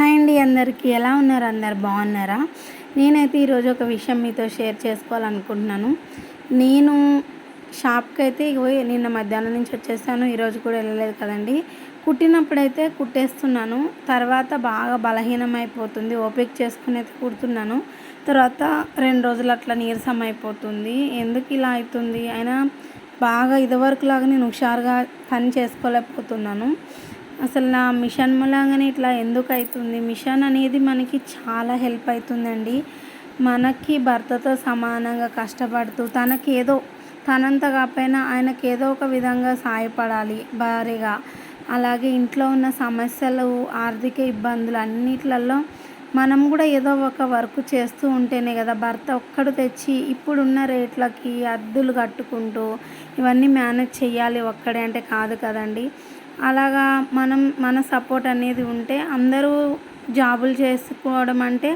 Hi అండి అందరికీ. ఎలా ఉన్నారు అందరు? బాగున్నారా? నేనైతే ఈరోజు ఒక విషయం మీతో షేర్ చేసుకోవాలనుకుంటున్నాను. నేను షాప్కి అయితే నిన్న మధ్యాహ్నం నుంచి వచ్చేసాను. ఈరోజు కూడా వెళ్ళలేదు కదండి. కుట్టినప్పుడైతే కుట్టేస్తున్నాను. తర్వాత బాగా బలహీనం అయిపోతుంది ఓపిక చేసుకుని అయితే కుడుతున్నాను. తర్వాత రెండు రోజులు అట్లా నీరసం అయిపోతుంది ఎందుకు ఇలా అవుతుంది? అయినా బాగా ఇదివరకు లాగా నేను హుషారుగా పని చేసుకోలేకపోతున్నాను. అసలు నా మిషన్ మూలంగానే ఇట్లా ఎందుకు అవుతుంది మిషన్ అనేది మనకి చాలా హెల్ప్ అవుతుందండి మనకి భర్తతో సమానంగా కష్టపడుతూ తనకి ఏదో తనంత కాకపోయినా ఆయనకి ఏదో ఒక విధంగా సాయపడాలి భారీగా. అలాగే ఇంట్లో ఉన్న సమస్యలు ఆర్థిక ఇబ్బందులు అన్నిట్లలో మనం కూడా ఏదో ఒక వర్క్ చేస్తూ ఉంటేనే కదా భర్త ఒక్కడు తెచ్చి ఇప్పుడున్న రేట్లకి అద్దులు కట్టుకుంటూ ఇవన్నీ మేనేజ్ చేయాలి ఒక్కడే అంటే కాదు కదండి. అలాగా మనం మన సపోర్ట్ అనేది ఉంటే అందరూ జాబులు చేసుకోవడం అంటే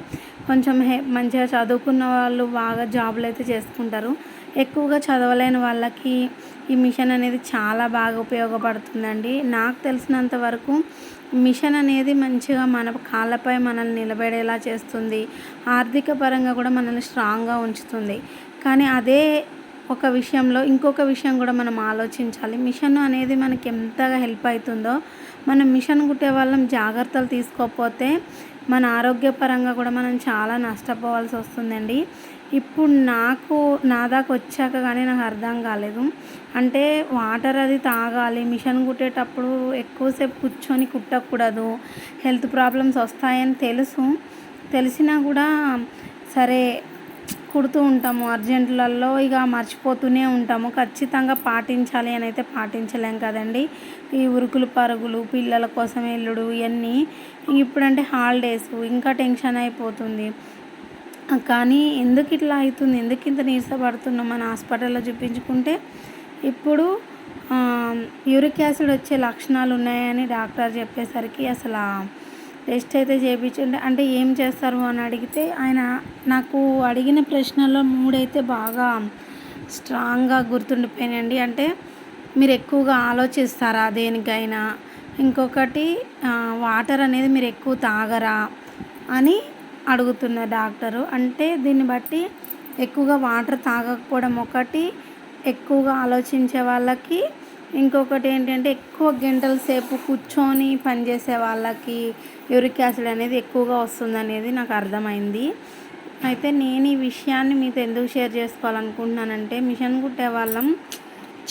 కొంచెం హె మంచిగా చదువుకున్న వాళ్ళు బాగా జాబులు అయితే చేసుకుంటారు. ఎక్కువగా చదవలేని వాళ్ళకి ఈ మిషన్ అనేది చాలా బాగా ఉపయోగపడుతుందండి. నాకు తెలిసినంత వరకు మిషన్ అనేది మంచిగా మన కాళ్ళపై మనల్ని నిలబడేలా చేస్తుంది. ఆర్థిక పరంగా కూడా మనల్ని స్ట్రాంగ్గా ఉంచుతుంది. కానీ అదే ఒక విషయంలో ఇంకొక విషయం కూడా మనం ఆలోచించాలి. మిషన్ అనేది మనకి ఎంతగా హెల్ప్ అవుతుందో మనం మిషన్ కుట్టే వాళ్ళం జాగ్రత్తలు తీసుకోకపోతే మన ఆరోగ్యపరంగా కూడా మనం చాలా నష్టపోవాల్సి వస్తుందండి. ఇప్పుడు నాకు నా దాకా వచ్చాక కానీ నాకు అర్థం కాలేదు. అంటే వాటర్ అది తాగాలి మిషన్ కుట్టేటప్పుడు ఎక్కువసేపు కూర్చొని కుట్టకూడదు హెల్త్ ప్రాబ్లమ్స్ వస్తాయని తెలుసు. తెలిసినా కూడా సరే కుడుతూ ఉంటాము. అర్జెంట్లలో ఇక మర్చిపోతూనే ఉంటాము. ఖచ్చితంగా పాటించాలి అని అయితే పాటించలేం కదండి. ఈ ఉరుకులు పరుగులు పిల్లల కోసం వెళ్ళుడు ఇవన్నీ ఇప్పుడంటే హాలిడేస్. ఇంకా టెన్షన్ అయిపోతుంది. కానీ ఎందుకు ఇట్లా అవుతుంది? ఎందుకు ఇంత నీరసపడుతున్నాం మన హాస్పిటల్లో చూపించుకుంటే ఇప్పుడు యూరిక్ యాసిడ్ వచ్చే లక్షణాలు ఉన్నాయని డాక్టర్ చెప్పేసరికి అసలు టెస్ట్ అయితే చేయించండి అంటే ఏం చేస్తారు అని అడిగితే ఆయన నాకు అడిగిన ప్రశ్నలో మూడైతే బాగా స్ట్రాంగ్గా గుర్తుండిపోయినాయండి. అంటే మీరు ఎక్కువగా ఆలోచిస్తారా దేనికైనా? ఇంకొకటి వాటర్ అనేది మీరు ఎక్కువ తాగరా అని అడుగుతున్న డాక్టరు. అంటే దీన్ని బట్టి ఎక్కువగా వాటర్ తాగకపోవడం ఒకటి ఎక్కువగా ఆలోచించే వాళ్ళకి ఇంకొకటి ఏంటంటే ఎక్కువ గంటల సేపు కూర్చొని పనిచేసే వాళ్ళకి యూరిక్ యాసిడ్ అనేది ఎక్కువగా వస్తుంది అనేది నాకు అర్థమైంది. అయితే నేను ఈ విషయాన్ని మీతో ఎందుకు షేర్ చేసుకోవాలనుకుంటున్నానంటే మిషన్ కుట్టే వాళ్ళం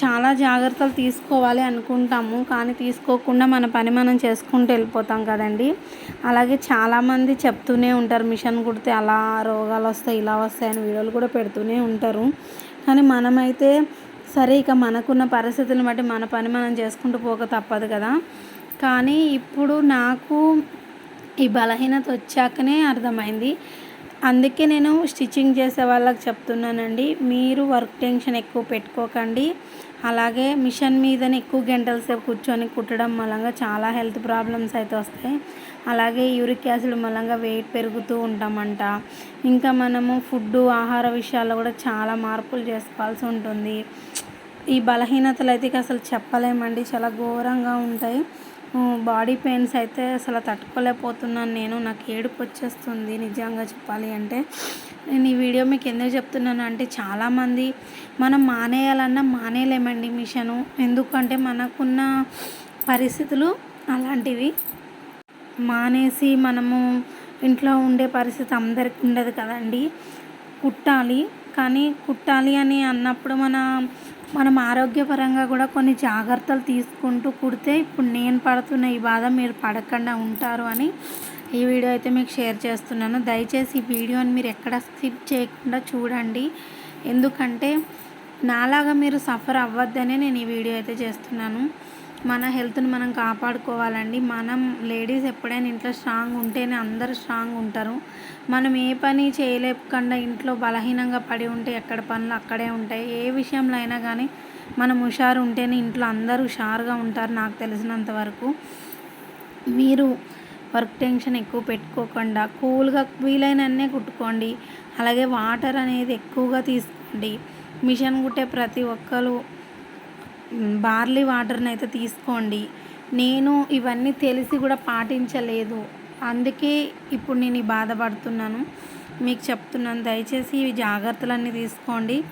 చాలా జాగ్రత్తలు తీసుకోవాలి అనుకుంటాము కానీ తీసుకోకుండా మన పని మనం చేసుకుంటూ వెళ్ళిపోతాం కదండి. అలాగే చాలామంది చెప్తూనే ఉంటారు మిషన్ కుడితే అలా రోగాలు వస్తాయి ఇలా వస్తాయని వీడియోలు కూడా పెడుతూనే ఉంటారు. కానీ మనమైతే సరే ఇక మనకున్న పరిస్థితులను బట్టి మన పని మనం చేసుకుంటూ పోక తప్పదు కదా. కానీ ఇప్పుడు నాకు ఈ బలహీనత వచ్చాకనే అర్థమైంది. అందుకే నేను స్టిచ్చింగ్ చేసే వాళ్ళకి చెప్తున్నానండి. మీరు వర్క్ టెన్షన్ ఎక్కువ పెట్టుకోకండి. అలాగే మిషన్ మీదనే ఎక్కువ గంటల సేపు కూర్చొని కుట్టడం మూలంగా చాలా హెల్త్ ప్రాబ్లమ్స్ అయితే వస్తాయి. అలాగే యూరిక్ యాసిడ్ మూలంగా వెయిట్ పెరుగుతూ ఉంటామంట. ఇంకా మనము ఫుడ్ ఆహార విషయాల్లో కూడా చాలా మార్పులు చేసుకోవాల్సి ఉంటుంది. ఈ బలహీనతలు అయితే అసలు చెప్పలేమండి. చాలా ఘోరంగా ఉంటాయి. బాడీ పెయిన్స్ అయితే అసలు తట్టుకోలేకపోతున్నాను నేను. నాకు ఏడుపు వచ్చేస్తుంది నిజంగా చెప్పాలి అంటే. నేను ఈ వీడియో మీకు ఎందుకు చెప్తున్నాను అంటే చాలామంది మనం మానేయాలన్నా మానేయలేమండి మిషను. ఎందుకంటే మనకున్న పరిస్థితులు అలాంటివి. మానేసి మనము ఇంట్లో ఉండే పరిస్థితి అందరికి ఉండదు కదండి. కుట్టాలి. కానీ కుట్టాలి అని అన్నప్పుడు మన మనం ఆరోగ్యపరంగా కూడా కొన్ని జాగ్రత్తలు తీసుకుంటూ కుడితే ఇప్పుడు నేను పడుతున్న ఈ బాధ మీరు పడకుండా ఉంటారు అని ఈ వీడియో అయితే మీకు షేర్ చేస్తున్నాను. దయచేసి ఈ వీడియోని మీరు ఎక్కడ స్కిప్ చేయకుండా చూడండి. ఎందుకంటే నాలాగా మీరు సఫర్ అవ్వద్దనే నేను ఈ వీడియో అయితే చేస్తున్నాను. మన హెల్త్ని మనం కాపాడుకోవాలండి. మనం లేడీస్ ఎప్పుడైనా ఇంట్లో స్ట్రాంగ్ ఉంటేనే అందరూ స్ట్రాంగ్ ఉంటారు. మనం ఏ పని చేయలేకుండా ఇంట్లో బలహీనంగా పడి ఉంటే ఎక్కడ పనులు అక్కడే ఉంటాయి. ఏ విషయంలో అయినా కానీ మనం హుషారు ఉంటేనే ఇంట్లో అందరూ హుషారుగా ఉంటారు నాకు తెలిసినంత వరకు. మీరు వర్క్ టెన్షన్ ఎక్కువ పెట్టుకోకుండా కూల్గా వీలైనన్నే కుట్టుకోండి. అలాగే వాటర్ అనేది ఎక్కువగా తీసుకోండి. మిషన్ కుట్టే ప్రతి ఒక్కరు బార్లీ వాటర్ని అయితే తీసుకోండి. నేను ఇవన్నీ తెలిసి కూడా పాటించలేదు. అందుకే ఇప్పుడు నేను ఈ బాధపడుతున్నాను. మీకు చెప్తున్నాను దయచేసి ఈ జాగ్రత్తలన్నీ తీసుకోండి.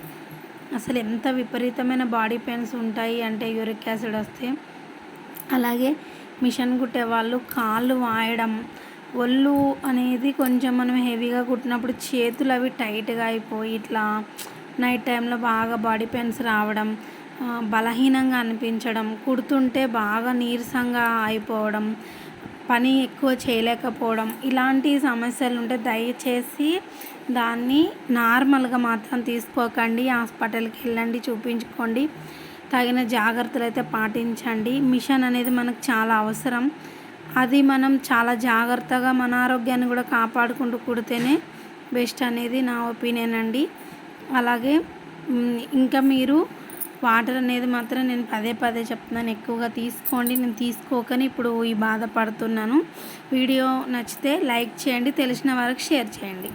అసలు ఎంత విపరీతమైన బాడీ పెయిన్స్ ఉంటాయి అంటే యూరిక్ యాసిడ్ వస్తే. అలాగే మిషన్ కుట్టే వాళ్ళు కాళ్ళు వాయడం ఒళ్ళు అనేది కొంచెం మనం హెవీగా కుట్టినప్పుడు చేతులు అవి టైట్గా అయిపోయి ఇట్లా నైట్ టైంలో బాగా బాడీ పెయిన్స్ రావడం బలహీనంగా అనిపించడం కుడుతుంటే బాగా నీరసంగా అయిపోవడం పని ఎక్కువ చేయలేకపోవడం ఇలాంటి సమస్యలు ఉంటే దయచేసి దాన్ని నార్మల్గా మాత్రం తీసుకోకండి. హాస్పిటల్కి వెళ్ళండి చూపించుకోండి. తగిన జాగ్రత్తలు అయితే పాటించండి. మిషన్ అనేది మనకు చాలా అవసరం. అది మనం చాలా జాగ్రత్తగా మన ఆరోగ్యాన్ని కూడా కాపాడుకుంటూ కుడితేనే బెస్ట్ అనేది నా ఒపీనియన్ అండి. అలాగే ఇంకా మీరు వాటర్ అనేది మాత్రం నేను పదే పదే చెప్తున్నాను. ఎక్కువగా తీసుకోండి. నేను తీసుకోకని ఇప్పుడు ఈ బాధపడుతున్నాను. వీడియో నచ్చితే లైక్ చేయండి. తెలిసిన వారికి షేర్ చేయండి.